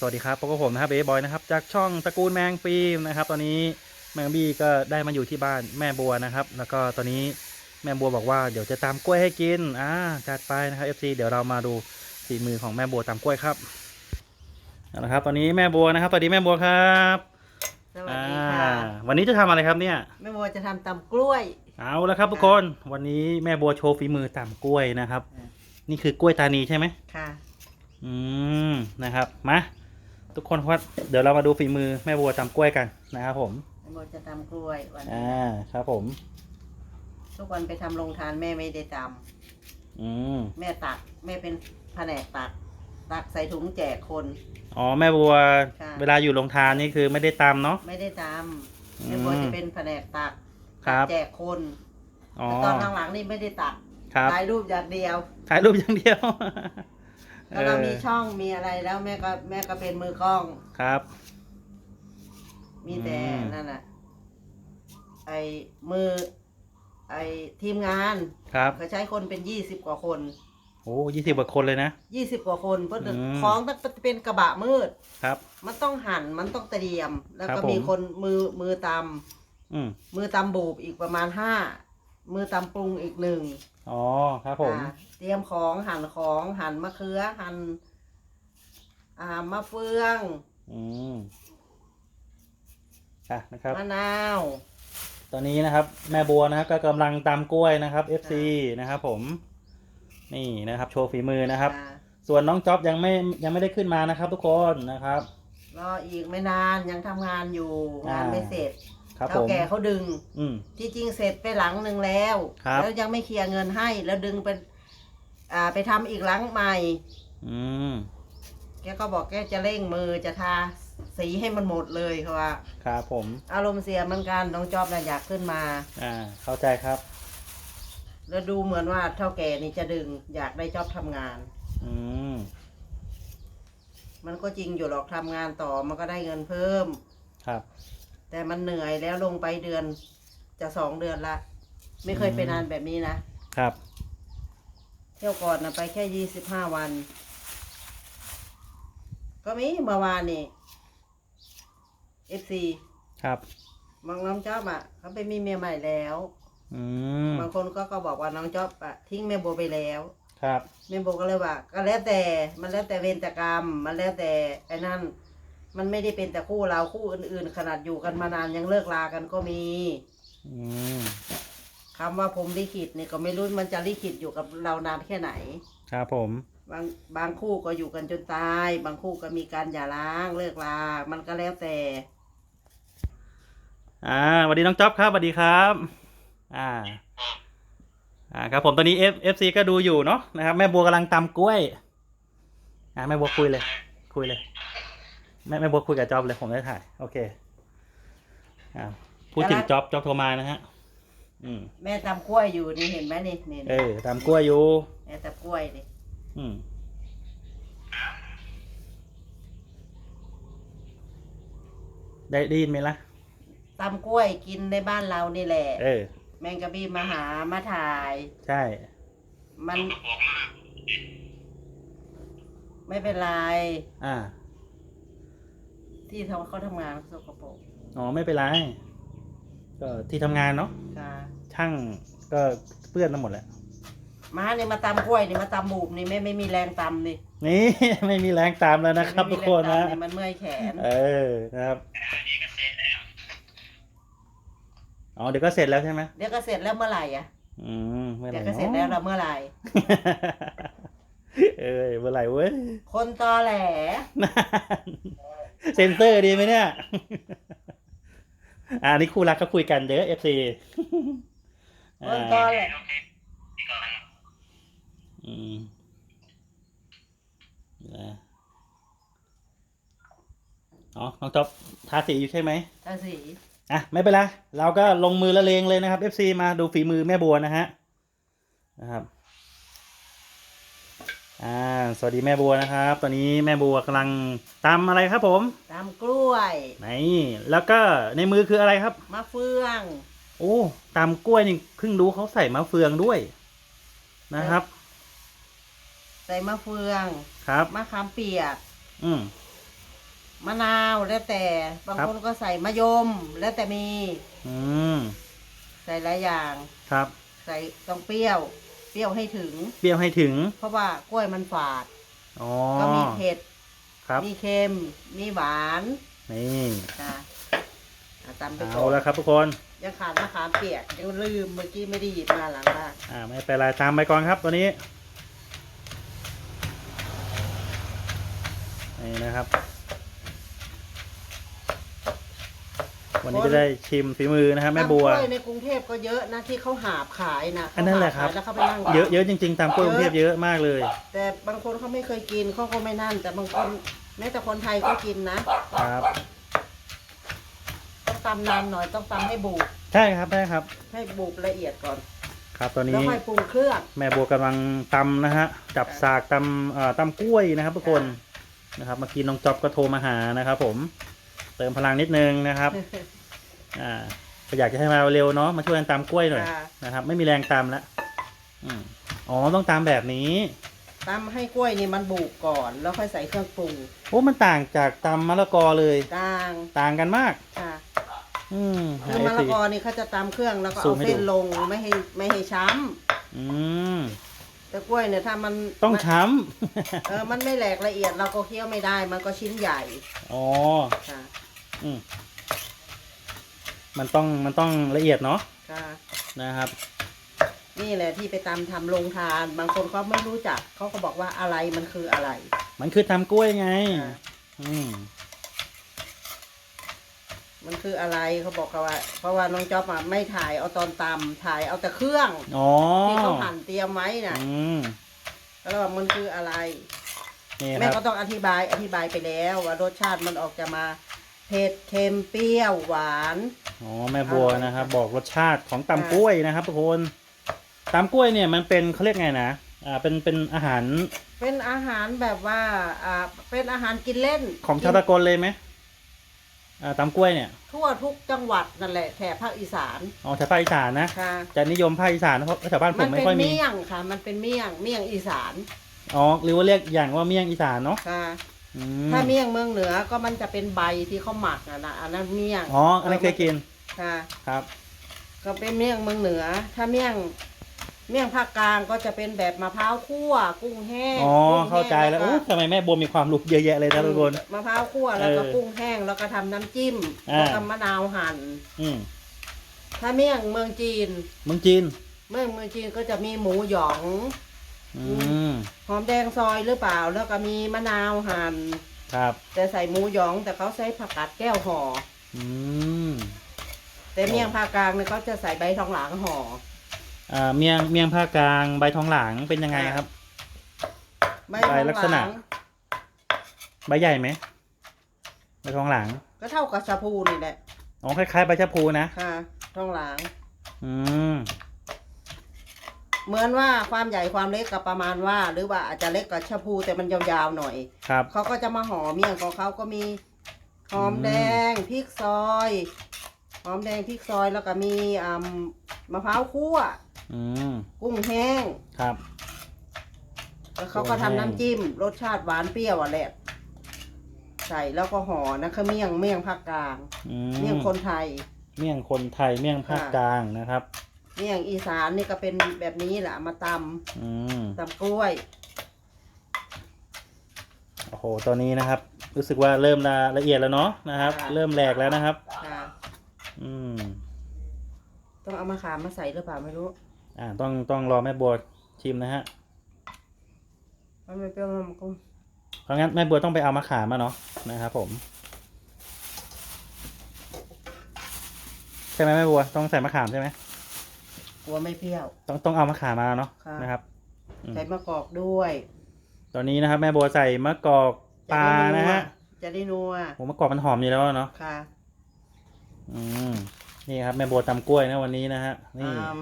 สวัสดีครับพบกับผมนะครับเบบอยนะครับจากช่องตระกูลแมงฟิล์มนะครับ ตอนนี้แมงบี้ก็ได้มาอยู่ที่บ้านแม่บัวนะครับ แล้วก็ตอนนี้แม่บัวบอกว่าเดี๋ยวจะตามกล้วยให้กินอ่าจัดไปนะครับ FC เดี๋ยวเรามาดูฝีมือของแม่บัวตามกล้วยครับเอาละครับ ตอนนี้แม่บัวนะครับสวัสดีแม่บัวครับสวัสอ่าดีค่ะวันนี้จะทำอะไรครับเนี่ยแม่บัวจะทำตำกล้วย เอาละครับทุกคนวันนี้แม่บัวโชว์ฝีมือตามกล้วยนะครับอ่านี่คือกล้วยตานีใช่ไหมค่ะ อืมนะครับมา ทุกคนครับเดี๋ยวเรามาดูฝีมือแม่บัวตำกล้วยกันนะครับผมแม่บัวจะตำกล้วยวันนี้อ่าครับผม ทุกวันไปทำโรงทานแม่ไม่ได้ตอืมำแม่ตักแม่เป็นแผนกตัก ตักใส่ถุงแจกคน อ๋อแม่บัวค่ะเวลาอยู่โรงทานนี่คือไม่ได้ตำเนาะไม่ได้ตอืมำแม่บัวจะเป็นแผนกตักครับตักแจกคนอ๋อแต่ตอนหลังๆนี่ไม่ได้ตักครับถ่ายรูปอย่างเดียวถ่ายรูปอย่างเดียว แล้วเรามีออช่องมีอะไรแล้วแม่ก็แม่ก็เป็นมือกล้อง ครับ มีแต่อืม นั่นน่ะไอ้มือ ไอ้ทีมงานครับเขาใช้คนเป็นยี่สิบกว่าคนโอ้ยี่สิบกว่าคนเลยนะ ยี่สิบกว่าคนเพื่ออืม ของต้องเป็นกระบะมืด ครับ มันต้องหั่นมันต้องเตรียม แล้วครัก็บผม มีคนมือมือตอืมำมือตำบูบอีกประมาณห้า มือตำปรุงอีกหนึ่งอ๋อครับผม อ่าเตรียมของหั่นของหั่นมะเขือหั่นอ่ามะเฟือง อืมอะนะครับ มะนาว ตอนนี้นะครับ แม่บัวนะครับก็กำลังตำกล้วยนะครับ FC นะครับผม นี่นะครับ โชว์ฝีมือนะครับ อ่าส่วนน้องจ๊อบยังไม่ยังไม่ได้ขึ้นมานะครับ ทุกคนนะครับ รออีกไม่นานยังทำงานอยู่ งานอ่าไม่เสร็จ ครับผเท่าม แก่เขาดึง อืม ที่จริงเสร็จไปหลังหนึ่งแล้ว ครับ แล้วยังไม่เคลียร์เงินให้ แล้วดึงเป็นอ่าไปทำอีกหลังใหม่ อืม แกก็บอกแกจะเร่งมือจะทาสีให้มันหมดเลยเขาว่า ครับผม อารมณ์เสียเหมือนกันน้องจอบน่ะอยากขึ้นมา อ่า เข้าใจครับ แล้วดูเหมือนว่าเท่าแก่นี่จะดึงอยากได้จอบทำงาน อืม มันก็จริงอยู่หรอกทำงานต่อมันก็ได้เงินเพิ่ม ครับ แต่มันเหนื่อยแล้วลงไปเดือนจะสองเดือนละ ไม่เคยไปนานแบบนี้นะ ครับ เที่ยวก่อนนะไปแค่ยี่สิบห้าวัน ก็มีเมื่อวานนี่เอฟซีครับ บางน้องจอบอะเขาไปมีเมียใหม่แล้ว อืมบางคนก็ก็บอกว่าน้องจอบอะทิ้งแม่โบไปแล้วครับ แม่โบก็เลยว่า ก็แล้วแต่มันแล้วแต่เวรแต่กรรม มันแล้วแต่ไอ้นั่น มันไม่ได้เป็นแต่คู่เราคู่อื่น ๆ ขนาดอยู่กันมานานยังเลิกลากันก็มีอืมคำว่าผมลิขิตเนี่ยก็ไม่รู้มันจะลิขิตอยู่กับเรานานแค่ไหน ครับผม บางบางคู่ก็อยู่กันจนตาย บางคู่ก็มีการหย่าร้างเลิกลา มันก็แล้วแต่ อ่าสวัสดีน้องจ๊อบครับสวัสดีครับ อ่า อ่าครับผมตอนนี้ F FC ก็ดูอยู่เนาะนะครับแม่บัวกำลังตำกล้วย อ่าแม่บัวคุยเลย คุยเลย แม่แม่บัวคุยกับจ๊อบเลยผมได้ถ่าย โอเคอ่าพูดถึงจ๊อบจ๊อบโทรมานะฮะ อืม แม่ตำกล้วยอยู่นี่เห็นไหมนี่นี่เออตำกล้วยอยู่ แม่ตำกล้วยนี่อืม ได้ได้ยินไหมล่ะตำกล้วยกินในบ้านเรานี่แหละ เออ แมงกะบี้มาหามาถ่าย ใช่ มัน ไม่เป็นไร อ่า ที่ทำเขาทำงานสกปรกอ๋อไม่เป็นไรก็ที่ทำงานเนาะค่ะช่างก็เปื้อนทั้งหมดแหละมาเนี่ยมาตำกล้วยนี่มาตำบูบนี่ไม่ไม่มีแรงตำนี่นี่ ไม่มีแรงตามแล้วนะครับไม่ทุมีกคนแรงนะตำนี่มันเมื่อยแขนเออนะครับอ๋อเดี๋ยวก็เสร็จแล้วใช่ไหมเดี๋ยวก็เสร็จแล้วเมื่อไหร่อะอืมเมื่อไหเดี๋ร่ยวก็เสร็จแล้วเราเมื่อไหร่ เอ้ยเมื่อไหร่เว้ยคนตอแหล เซนเซอร์ดีไหมเนี่ย อ่านี่คู่รักก็คุยกันเด้อเอฟซีคนตอแหลอืมนะอ๋อ น้องจ๊อบทาสีอยู่ใช่ไหมทาสีอะ ไม่เป็นไร เราก็ลงมือละเลงเลยนะครับ FC มาดูฝีมือแม่บัวนะฮะ นะครับ อ่าสวัสดีแม่บัวนะครับ ตอนนี้แม่บัวกำลังตำอะไรครับผมตำกล้วย ไหนแล้วก็ในมือคืออะไรครับ มะเฟือง โอ้ตำกล้วยนี่เพิ่งรู้เขาใส่มะเฟืองด้วยนะครับ ใส่มะเฟืองครับมะขามเปียก อืมมะนาวแล้วแต่บางครับคนก็ใส่มะยมแล้วแต่มี อืมใส่หลายอย่างครับ ใส่ต้องเปรี้ยว เปรี้ยวให้ถึง เปรี้ยวให้ถึง เพราะว่ากล้วยมันฝาด อ๋อ ก็มีเผ็ด ครับ มีเค็ม มีหวาน นี่ค่ะอะตำไปก่เอาอนแล้วครับทุกคน ยังขาดมะขามเปียกยังลืมเมื่อกี้ไม่ได้หยิบมาหลังบ้านอ่า ไม่เป็นไรตามไปก่อนครับตัวนี้ นี่นะครับ วันนี้จะได้ชิมฝีมือนะครับแม่บัว ตำกล้วยในกรุงเทพก็เยอะนะที่เขาหาบขายนะอันนั้นแหละครับ เขาาขายแล้วเขาไปนั่งเยอะเยอะจริงๆตามกล้วยกรุงเทพเยอะมากเลย แต่บางคนเขาไม่เคยกินเขาก็ไม่นั่น แต่บางคนแม้แต่คนไทยก็กินนะครับ ต้องตำนานหน่อยต้องตำให้บุกใช่ครับใช่ครับ ให้บุกละเอียดก่อน ครับตอนแล้วนี้ค่อยปรุงเครื่องแม่บัวกำลังตำนะฮะจับสากตำเอ่อตำกล้วยนะครับทุกคนนะครับเมื่อกี้น้องจ๊อบก็โทรมาหานะครับผม เติมพลังนิดนึงนะครับ อ่าก็อยากจะให้มาเร็วเนาะมาช่วยกันตำกล้วยหน่อยค่ะ นะครับ ไม่มีแรงตำแล้วอืมอ๋อต้องตำแบบนี้ตำให้กล้วยนี่มันบุกก่อน แล้วค่อยใส่เครื่องปรุงโอ้มันต่างจากตำมะละกอเลย ต่างต่างกันมาก ค่ะอืมคือมะละกอนี่เขาจะตำเครื่องแล้วก็ซูเอามให้เส้นดูลงไม่ให้ไม่ให้ช้อืมำแต่กล้วยเนี่ยถ้ามันต้องมันช้เออมันไม่แหลกละเอียดเราก็เคี้ยวไม่ได้ มันก็ชิ้นใหญ่ำ อ๋อ ค่ะ อืมมันต้องมันต้องละเอียดเนาะค่ะ นะครับ นี่แหละที่ไปตามทำโรงทาน บางคนเขาไม่รู้จักเขาก็บอกว่าอะไรมันคืออะไร มันคือตำกล้วยไง อ่า อืมมันคืออะไรเขาบอกกันว่า เพราะว่าน้องจ๊อบอะไม่ถ่ายเอาตอนตำถ่ายเอาแต่เครื่องอ๋อที่เขาหั่นเตรียมไว้น่ะอืมแล้วว่ามันคืออะไร นี่แม่คก็รับต้องอธิบายอธิบายไปแล้วว่ารสชาติมันออกจะมา เผ็ดเค็มเปรี้ยวหวาน อ๋อแม่บัวอร่อยนะครับค่ะบอกรสชาติของค่ะตำกล้วยนะครับทุกคนตำกล้วยเนี่ยมันเป็นเขาเรียกไงนะอ่าเป็นเป็นอาหารเป็นอาหารแบบว่าอ่าเป็นอาหารกินเล่นของชาวตะกลเลยไหมอ่าตำกล้วยเนี่ย ทั่วทุกจังหวัดนั่นแหละแถบภาคอีสานอ๋อแถวภาคอีสานนะค่ะจะนิยมภาคอีสานนะเพราะแถวบ้านผมัมนไม่เป็นค่อยมี เมี่ยงค่ะ มันเป็นเมี่ยงเมี่ยงอีสานอ๋อหรือว่าเรียกอย่างว่าเมี่ยงอีสานเนาะค่ะอืม ถ้าเมี่ยงเมืองเหนือก็มันจะเป็นใบที่เขาหมักนะนะอันนั้นเมี่ยงอ๋ออันนั้นเคยกินค่ะ ครับ ก็เป็นเมี่ยงเมืองเหนือ ถ้าเมี่ยง เมี่ยงภาคกลางก็จะเป็นแบบมะพร้าวคั่ว กุ้งแห้งอ๋อกุ้งห้งเข้าใจแล้วก็โอ้ทำไมแม่บัวมีความรู้เยอะแยะเลยนะทุกคน มะพร้าวคั่วแล้วก็เออกุ้งแห้งแล้วก็ทำน้ำจิ้มอ่า แล้วก็มะนาวหั่นอืมถ้าเมี่ยงเมืองจีน เมืองจีน เมืองเมืองจีนก็จะมีหมูหยอง อืมหอมแดงซอยหรือเปล่า แล้วก็มีมะนาวหั่นครับ แต่ใส่หมูหยอง แต่เขาใช้ผักกาดแก้วห่ออืมแต่เมี่ยงภาคกลางเนี่ยเขาจะใส่ใบทองหลางห่อ อ่าเมียงเมียงภาคกลางใบทองหลางเป็นยังไงครับ ใบใบลักษณะใบใหญ่ไหมใบทองหลางก็เท่ากับชาพูนี่แหละอ๋อคล้ายๆใบชะพูนะค่ะทองหลาง อืม เหมือนว่าความใหญ่ความเล็กกับประมาณว่า หรือว่าอาจจะเล็กกว่าชาพูแต่มันยาวๆหน่อย ครับ เขาก็จะมาห่อเมี่ยงของเขาก็มีหอมแดงพริกซอยหอมแดงพริกซอยแล้วก็มีอ่ามะพร้าวคั่ว อืม กุ้งแห้ง ครับ แล้วเขาก็กุ้งแห้ทำงน้ำจิ้ม รสชาติหวานเปรี้ยวอะแหละ ใส่แล้วก็ห่อนะคือเมี่ยงเมี่ยงภาคกลาง อืมเมี่ยงคนไทย เมี่ยงคนไทยเมี่ยงภาคค่ะกลางนะครับ เมี่ยงอีสานนี่ก็เป็นแบบนี้แหละเอามาตอืมำตำกล้วย โอ้โหตอนนี้นะครับ รู้สึกว่าเริ่มละละเอียดแล้วเนาะนะครับเริ่มแหลกแล้วนะครับ ค่ะอืมต้องเอามาขามมาใส่หรือเปล่าไม่รู้ อ่าต้องต้องรอแม่บัวชิมนะฮะมันไม่เปรี้ยวมันก็เพราะงั้นแม่บัวต้องไปเอามะขามมาเนาะนะครับผมใช่ไหมแม่บัวต้องใส่มะขามใช่ไหมก ลัวไม่เปรี้ยว ต้องต้องเอามะขามมาเนาะค่ะ นะครับอืมใส่มะกอกด้วยตอนนี้นะครับแม่บัวใส่มะกอกปลานะฮะจะได้นัวโหมะกอกมันหอมอยู่แล้วเนาะค่ะอืมนี่ครับแม่บัวตำกล้วยนะวันนี้นะฮะนี่อืม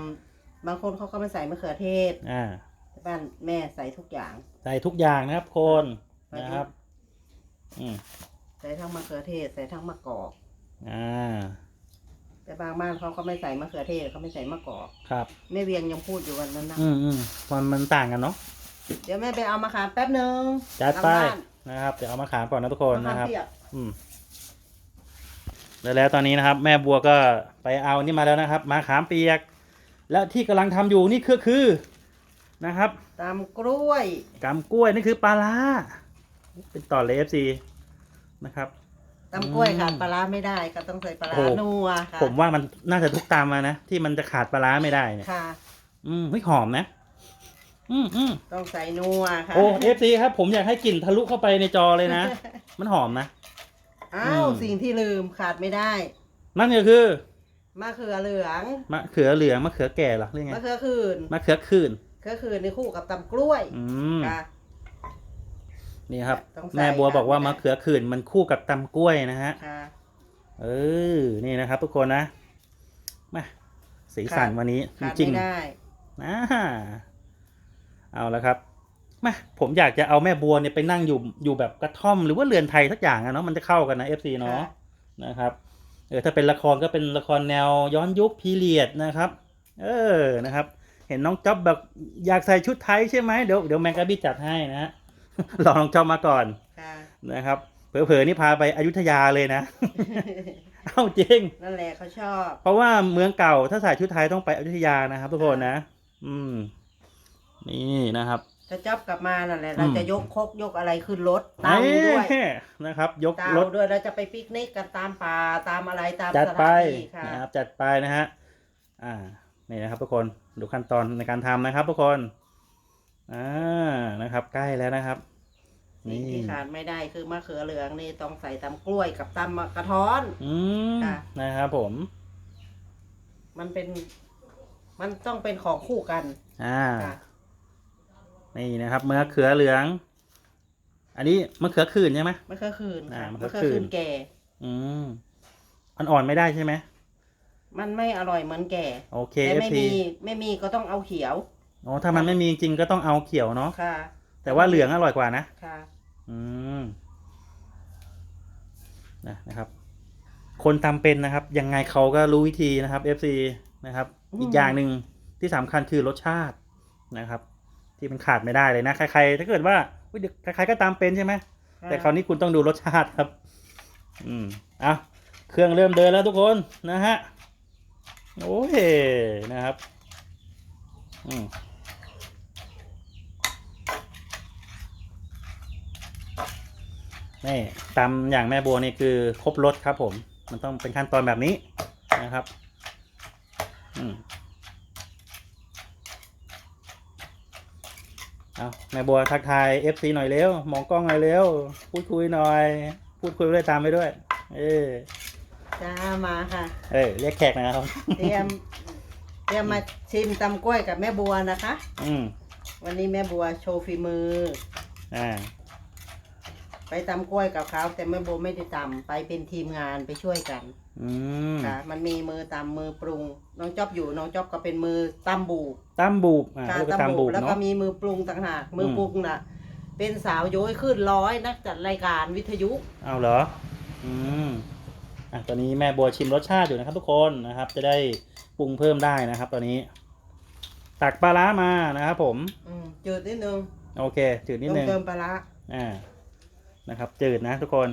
บางคนเขาก็ไม่ใส่มะเขือเทศอ่าแต่บ้านแม่ใส่ทุกอย่าง ใส่ทุกอย่างนะครับคนใส่นะครับ อืมใส่ทั้งมะเขือเทศ ใส่ทั้งมะกอก อ่า แต่บางบ้านเขาก็ไม่ใส่มะเขือเทศเขาไม่ใส่มะกอกครับ แม่เวียงยังพูดอยู่วันนั้นนะอืมอืมมันมันต่างกันเนาะเดี๋ยวแม่ไปเอามาขามแป๊บนึงจัดไปหลังบ้านนะครับเดี๋ยวเอามาขามก่อนนะทุกคนมะนะขามครับเปียกอืมแล้วแล้วตอนนี้นะครับ แม่บัวก็ไปเอานี่มาแล้วนะครับ มาขามเปียก แล้วที่กำลังทำอยู่นี่คือคือนะครับตำกล้วยกำกล้วยนี่คือปลาร้าเป็นต่อเลยเอฟซีนะครับ ตำกล้วยอืมขาดปลาร้าไม่ได้ก็ต้องใส่ปลาร้าโอ้ นัวค่ะผมว่ามันน่าจะทุกตามมานะ ที่มันจะขาดปลาร้าไม่ได้เนี่ยค่ะ อืมเฮ้ยหอมนะ อืมอืมต้องใส่นัวค่ะโอ้เอฟซีครับ ผมอยากให้กลิ่นทะลุเข้าไปในจอเลยนะ มันหอมนะ อ้าวอืม สิ่งที่ลืมขาดไม่ได้นั่นก็คือมะเขือเหลืองมะเขือเหลืองมะเขือแก่เหรอหรือไงมะเขือขื่นมะเขือคืนก็คือในคู่กับตำกล้วยอืมค่ะ นี่ครับ ต้องใส่แม่บัวบอกว่าค่ะ มะเขือคืนมันคู่กับตำกล้วยนะฮะ ค่ะ เออ นี่นะครับทุกคนนะ มา สีสันขาด วันนี้ขาดจริงไม่ได้ๆนะเอาละครับ มา ผมอยากจะเอาแม่บัวเนี่ยไปนั่งอยู่อยู่แบบกระท่อมหรือว่าเรือนไทยสักอย่างอะเนาะมันจะเข้ากันนะเอฟซีเนาะค่ะนะครับ เออถ้าเป็นละครก็เป็นละครแนวย้อนยุคพีเรียดนะครับ เออนะครับ เห็นน้องจ๊อบแบบอยากใส่ชุดไทยใช่ไหมเดี๋ยวเดี๋ยวแมงกะบี้จัดให้นะฮะ รอน้องจ๊อบมาก่อนค่ะนะครับเผลอๆนี่พาไปอยุธยาเลยนะ เอ้าจริง นั่นแหละเขาชอบ เพราะว่าเมืองเก่าถ้าใส่ชุดไทยต้องไปอยุธยานะครับ ทุกคนนะ อืม นี่นะครับจะจับกลับมานั่นแหละอืมเราจะยกครกยกอะไรขึ้นรถตามด้วยเอ๊ะนะครับ ยกตามรถด้วยเราจะไปปิกนิกกันตามป่าตามอะไรตามจัดสไปถานที่ค่ะนะครับ จัดไปนะฮะอ่านี่นะครับ ทุกคนดูขั้นตอนในการทำนะครับ ทุกคน อ่านะครับ ใกล้แล้วนะครับ สิ่งนี่ที่ขาดไม่ได้คือมะเขือเหลืองนี่ต้องใส่ตำกล้วยกับตำกระท้อน อืมค่ะ นะครับผม มันเป็น มันต้องเป็นของคู่กันอ่า ค่ะนี่นะครับมะเขือเหลือง อันนี้มะเขือขื่นใช่ไหม มะเขือคืนอ่าค่ะมะมะเขืเขืออขื่คืนนแก่ อืมอ่อนๆไม่ได้ใช่ไหมมันไม่อร่อยเหมือนแก่โอเคแต่เอฟไม่ซีมีไม่มีก็ต้องเอาเขียว อ๋อถ้ามันไม่มีจริงก็ต้องเอาเขียวเนาะค่ะ แต่ว่าเหลืองอร่อยกว่านะค่ะ อืมนะนะครับ คนทำเป็นนะครับ ยังไงเขาก็รู้วิธีนะครับ FC นะครับ อืม อีกอย่างหนึ่งที่สำคัญคือรสชาตินะครับ ที่มันขาดไม่ได้เลยนะใครๆถ้าเกิดว่าอุ๊ยเดี๋ยวใครๆก็ตามเป็นใช่ไหมะแต่คราวนี้คุณต้องดูรสชาติครับ อืมเอาเครื่องเริ่มเดินแล้วทุกคนนะฮะ โอ้ยนะครับ อืมนี่ตำอย่างแม่บัวนี่คือครบรสครับผม มันต้องเป็นขั้นตอนแบบนี้นะครับ อืมเอาแม่บัวทักทาย FC หน่อยเร็ว มองกล้องหน่อยเร็ว พูดคุยหน่อย พูดคุยไปด้วยตามไปด้วย เออจ้ามาค่ะ เออเรียกแขกหนะครับ เตรียม เตรียมมาชิมตำกล้วยกับแม่บัวนะคะ อืมวันนี้แม่บัวโชว์ฝีมือ อ่าไปตำกล้วยกับเขาแต่แม่บัวไม่ได้ตำไปเป็นทีมงานไปช่วยกันอืมค่ะมันมีมือตำมือปรุง น้องจ๊อบอยู่น้องจ๊อบก็เป็นมือตำบูกตำบูบอ่าค่ะเรียกว่าตำตำบูบูบกแล้วก็เนาะ มีมือปรุงต่างหากมืออม ปรุงน่ะ เป็นสาวโย้ยขึ้นร้อยนักจัดรายการวิทยุ เอาเหรอ อืม อะตอนนี้แม่บัวชิมรสชาติอยู่นะครับ ทุกคนนะครับ จะได้ปรุงเพิ่มได้นะครับ ตอนนี้ตักปลาร้ามานะครับผมอืมจืดนิดนึงโอเค จืดนิดต้องนึงเติมปลาร้าอ่านะครับ จืดนะทุกคน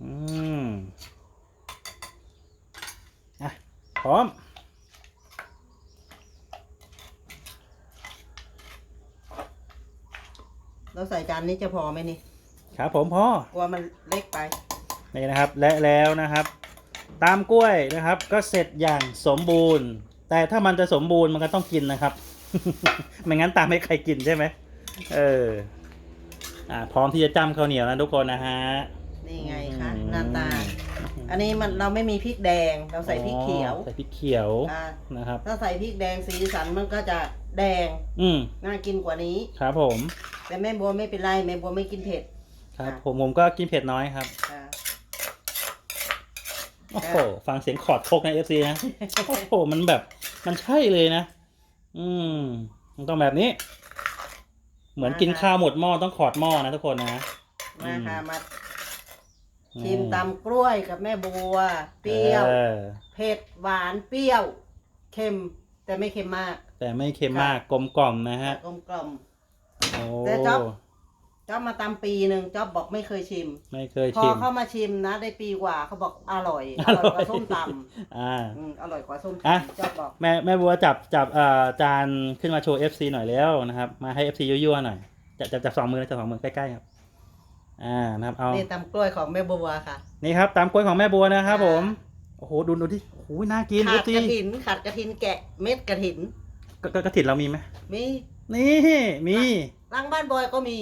อืมอะพร้อม เราใส่จานนี้จะพอไหมนี่ครับผมพ่อกลัวมันเล็กไป นี่นะครับและแล้วนะครับ ตามกล้วยนะครับ ก็เสร็จอย่างสมบูรณ์ แต่ถ้ามันจะสมบูรณ์มันก็ต้องกินนะครับ ไม่งั้นตามให้ใครกินใช่ไหมเอออ่าพร้อมที่จะจ้ำข้าวเหนียวนะทุกคนนะฮะนี่ไงคะอืมหน้าตา อันนี้มันเราไม่มีพริกแดงเราใส่พริกเขียวอ๋อใส่พริกเขียวอ่านะครับ ถ้าใส่พริกแดงสีสันมันก็จะแดง อืมน่ากินกว่านี้ ครับผม แต่แม่บัวไม่เป็นไรแม่บัวไม่กินเผ็ด ครับอะผมผมก็กินเผ็ดน้อยครับอ่า โอ้โหฟังเสียงขอดโคกในเอฟซีนะโอ้โหมันแบบ มันใช่เลยนะ อืมมันต้องแบบนี้ เหมือนกินข้าวหมดหม้อต้องขอดหม้อนะทุกคนนะมาค่ะมาอืชิมตำกล้วยกับแม่บัว เปรี้ยวออเผ็ดหวานเปรี้ยวเค็ม แต่ไม่เค็มมาก แต่ไม่เค็มมากกลมกล่อมนะฮะกลมกล่อมโอ้แต่จ๊อบ จจ๊อบมาตามปีหนึ่งจ๊อบบอกไม่เคยชิม ไม่เคยพอชิม เข้ามาชิมนะ ได้ปีกว่าเขาบอกอร่อยออร่ร่ออยยกว่าส้มตอ่าำอืมอร่อยกว่าส้มอะตำจ๊อบบอกแม่แม่บัวจับจับเอ่อจานขึ้นมาโชว์ FC หน่อยแล้วนะครับ มาให้ FC ยั่วๆหน่อยจับจับจับสองมือนะจับสองมือใกล้ๆครับ อ่านะครับเอา นี่ตำกล้วยของแม่บัวค่ะ นี่ครับตามกล้วยของแม่บัวนะครับอ่าผม โอ้โหดูดูที่โอ้โหน่ากิน ขาด FC กระถินขาดกระถินแกะเม็ดกระถินกกกระถิ่นเรามีไหมมีนี่มี หลังบ้านบอยก็มี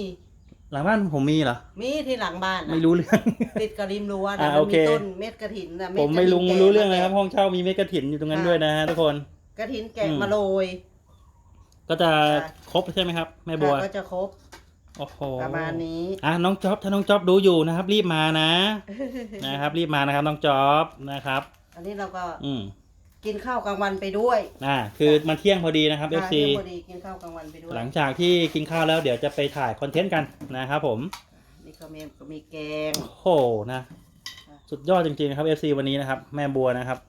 หลังบ้านผมมีเหรอ มีที่หลังบ้านน่ะไม่รู้เรื่อง ติดกระริมรั้วอ่านะโอมันเค มีต้นเม็ดกระถินนะเดผมไม่รู้กะถินแกะรู้เรื่องเลยครับมาแกะห้องเช่ามีเม็ดกระถิ่นอยู่ตรงนั้นค่ะด้วยนะฮะทุกคน กระถินแกะอืม มาโรย ก็จะค่ะ ครบใช่ไหมครับแม่บัวค่ะก็จะครบโอ้โหประมาณนี้ อะน้องจ๊อบถ้าน้องจ๊อบดูอยู่นะครับ รีบมานะ นะครับ รีบมานะครับ น้องจ๊อบนะครับ อันนี้เราก็อืม กินข้าวกลางวันไปด้วยอ่าคือมันเที่ยงพอดีนะครับค่ะ FC เที่ยงพอดีกินข้าวกลางวันไปด้วยหลังจากที่กินข้าวแล้วเดี๋ยวจะไปถ่ายคอนเทนต์กันนะครับผมนี่ก็มีก็มีแกง โอ้โหนะ สุดยอดจริงๆนะครับ FC วันนี้นะครับ แม่บัวนะครับ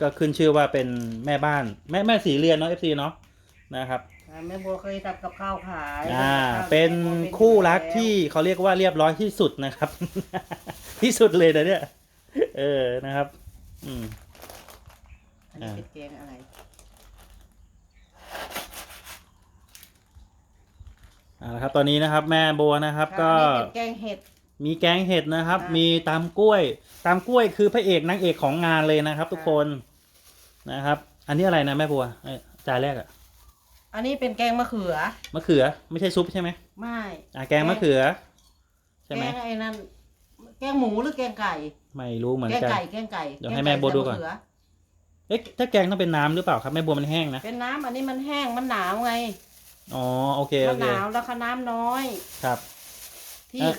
ก็ขึ้นชื่อว่าเป็นแม่บ้าน แม่แม่สีเรือนเนาะ FC เนาะนะครับอ่าแม่บัวเคยทำกับข้าวขายอ่าทำกับข้าวเป็นแม่บัวคู่รักอยู่ที่เขาเรียกว่าเรียบร้อยที่สุดนะครับ ที่สุดเลยนะเนี่ย เออนะครับ อืมแล้วอั นนี้เป็นแกงอะไรเอาละครับตอนนี้นะครับ แม่บัวนะครับ ก็อันนี้เป็นแกงเห็ด มีแกงเห็ดนะครับ อ่ามี มีตามกล้วยตามกล้วยคือพระเอกนางเอกของงานเลยนะครับ ทุกคนนะครับ อันนี้อะไรนะแม่บัวเอ้ยจานแรกอะอันนี้เป็นแกงมะเขือ มะเขือไม่ใช่ซุปใช่ไหมไม่อ่าแกงมะเขือ ใช่ไหมแกงไอ้นั่นแกงหมูหรือแกงไก่ ไม่รู้เหมือนแกงกัน ไก่แกงไก่เดี๋ยวให้แม่บัวดูก่อน แงไใส่มะเขื เอ๊ะถ้าแกงต้องเป็นน้ำหรือเปล่าครับแม่บัวมันแห้งนะเป็นน้ำอันนี้มันแห้งมันหนาวไง อ๋อโอเคมัโอนเคหนาวแล้วก็น้ำน้อย ครับที่เอ่อ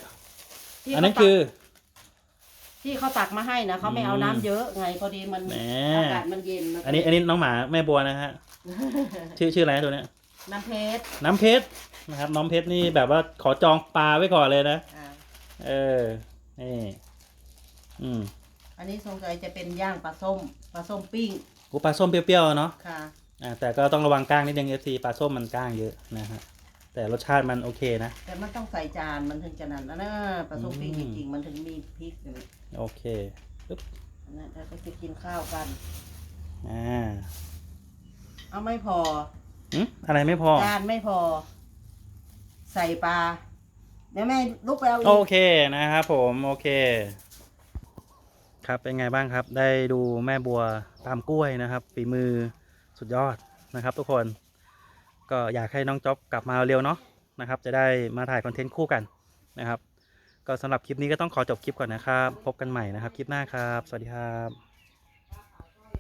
ที่อันนั้นเขาตักคือ ที่เขาตักมาให้นะเขาไม่เอาอืมน้ำเยอะไงพอดีมันแหม อากาศมันเย็นมัอันนี้อันนี้น้องหมาแม่บัวนะฮะ ชื่อชื่ออะไรนะตัวเนี้ย น้ำเพชรน้ำเพชรนะครับ น้องเพชรนี่แบบว่าขอจองปลาไว้ก่อนเลยนะ อ่าเออนี่อืม อันนี้สงสัยจะเป็นย่างปลาส้มปลาส้มปิ้งกูปลาส้มเปรี้ยวๆเนาะค่ะอ่าแต่ก็ต้องระวังก้างนิดนึงเอฟซีปลาส้มมันก้างเยอะนะฮะแต่รสชาติมันโอเคนะ แต่มันต้องใส่จานมันถึงจะนั่นนะนะปลาส้มปิ้งอืจมริงๆมันถึงมีพริกอยู่นี่โอเคปึ๊บอันนั้นเราก็จะกินข้าวกันอ่าเอาไม่พออืมอะไรไม่พอจานไม่พอ ใส่ปลาเดี๋ยวแม่ลุกไปเอาอีโอกเคนะครับผมโอเค ครับเป็นไงบ้างครับ ได้ดูแม่บัวตามกล้วยนะครับฝีมือสุดยอดนะครับ ทุกคนก็อยากให้น้องจ๊อบกลับมาเร็วเนาะนะครับ จะได้มาถ่ายคอนเทนต์คู่กันนะครับ ก็สำหรับคลิปนี้ก็ต้องขอจบคลิปก่อนนะครับ พบกันใหม่นะครับ คลิปหน้าครับ สวัสดีครับ